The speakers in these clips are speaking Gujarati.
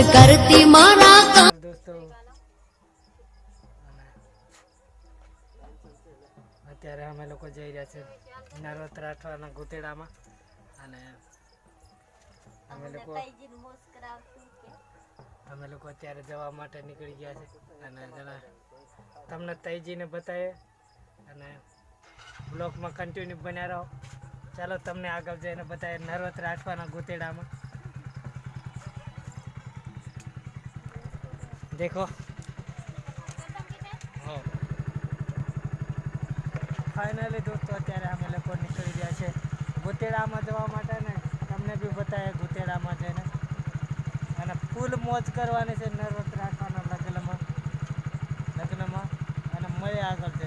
પાગલ કરતી મારા દોસ્તો અત્યારે અમે લોકો જઈ રહ્યા છે નર્વદ રાઠવાના ગોતેડામાં અને અમે લોકો અમે લોકો અત્યારે જવા માટે નીકળી ગયા છે અને જરા તમને તૈજીને બતાવીએ અને બ્લોકમાં કન્ટિન્યુ બન્યા રહો. ચાલો તમને આગળ જઈને બતાવીએ નર્વદ રાઠવાના ગોતેડામાં. દેખો ફાઇનલી દોસ્તો અત્યારે અમે લોકો નીકળી ગયા છે ગુતેડામાં જવા માટે ને તમને બી બતાવે ગુતેડામાં જઈને. અને ફૂલ મોજ કરવાની છે નર્વત રાખવાના લગ્નમાં. લગ્નમાં. અને મળે આગળ.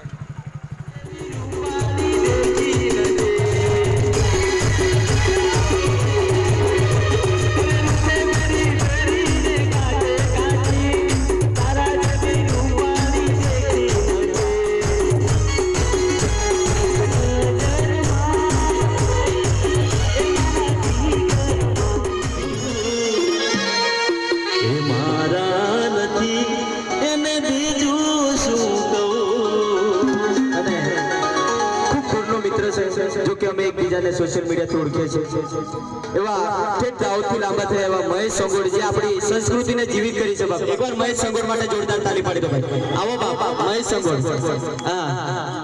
અમે સોશિયલ સોશિયલ મીડિયાથી ઓળખે છે. એવા ઠેઠ દાહોદથી લાંબા થયા એવા મહેશ સંગોડ જે આપણી સંસ્કૃતિને જીવિત કરી છે બાપ. એકવાર મહેશ સંગોડ માટે જોરદાર તાલી પાડી દો ભાઈ. આવો બાપ, મહેશ સંગોડ હા.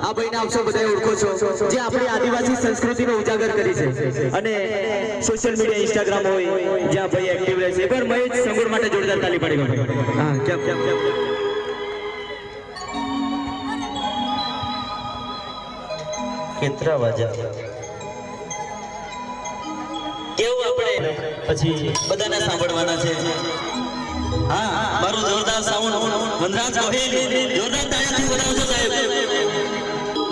આ ભાઈને આપ સૌ બધા ઓળખો છો. જે આપણી આદિવાસી સંસ્કૃતિને ઉજાગર કરી છે. અને સોશિયલ મીડિયા ઇન્સ્ટાગ્રામ હોય, જ્યાં ભાઈ એક્ટિવ રહે છે. એકવાર મહેશ સંગોડ માટે જોરદાર તાલી પાડી દો હા કેમ કેમ કેમ કેતરા વાગ્યા કેવું આપણે પછી બધાને સાંભળવાના છે. હા, મારું જોરદાર સાઉન્ડ વનરાજ ગોહિલ જોરદાર તાળીઓથી વધાવજો સાહેબ.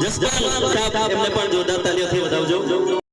જસપાલ સાહેબ એમને પણ જોરદાર તાળીઓથી વધાવજો.